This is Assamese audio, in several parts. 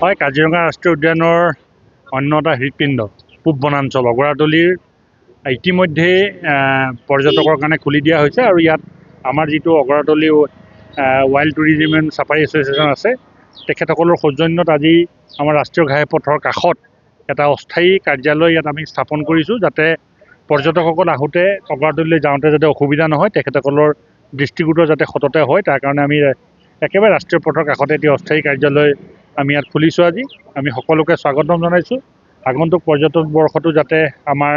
হয় কাজিৰঙা ৰাষ্ট্ৰীয় উদ্যানৰ অন্য এটা হৃদপিণ্ড পূব বনাঞ্চল অগৰাতলিৰ ইতিমধ্যেই আহ, পৰ্যটকৰ কাৰণে খুলি দিয়া হৈছে আৰু ইয়াত আমাৰ যিটো Agoratoli wild tourism and safari association আছে তেখেতসকলৰ সৌজন্যত আজি আমাৰ ৰাষ্ট্ৰীয় ঘাই পথৰ কাষত এটা অস্থায়ী কাৰ্যালয় ইয়াত আমি স্থাপন কৰিছোঁ যাতে পৰ্যটকসকল আহোঁতে অগৰাতলিলৈ যাওঁতে যাতে অসুবিধা নহয় তেখেতসকলৰ দৃষ্টিগোচৰ যাতে সততে হয় তাৰ কাৰণে আমি একেবাৰে ৰাষ্ট্ৰীয় পথৰ কাষতে এটি অস্থায়ী কাৰ্যালয় আমি ইয়াত খুলিছোঁ আজি। আমি সকলোকে স্বাগতম জনাইছোঁ। আগন্তুক পৰ্যটন বৰ্ষতো যাতে আমাৰ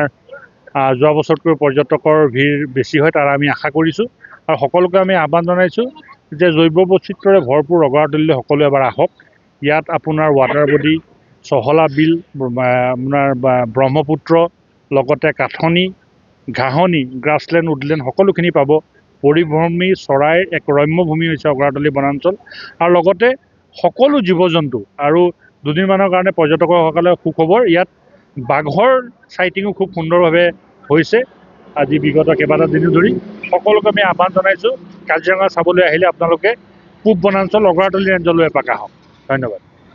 যোৱা বছৰতকৈ পৰ্যটকৰ ভিৰ বেছি হয় তাৰ আমি আশা কৰিছোঁ। আৰু সকলোকে আমি আহ্বান জনাইছোঁ যে জৈৱ বৈচিত্ৰ্যৰে ভৰপূৰ ৰগৰাতলিলৈ সকলো এবাৰ আহক। ইয়াত আপোনাৰ ৱাটাৰ বডি চহলা বিল আপোনাৰ ব্ৰহ্মপুত্ৰ, লগতে কাঠনি, ঘাঁহনি গ্ৰাছলেণ্ড উডলেণ্ড সকলোখিনি পাব। পৰিভ্ৰমী চৰাইৰ এক ৰম্য ভূমি হৈছে অগৰাতলি বনাঞ্চল। আৰু লগতে সকলো জীৱ জন্তু আৰু দুদিনমানৰ কাৰণে পৰ্যটকসকলে সুখবৰ ইয়াত বাঘৰ চাইটিঙো খুব সুন্দৰভাৱে হৈছে। আজি বিগত কেইবাটা দিনো ধৰি সকলোকে আমি আহ্বান জনাইছোঁ কাজিৰঙা চাবলৈ আহিলে আপোনালোকে পূব বনাঞ্চল অগৰাতলি ৰেঞ্জলৈ এপাক আহক। ধন্যবাদ।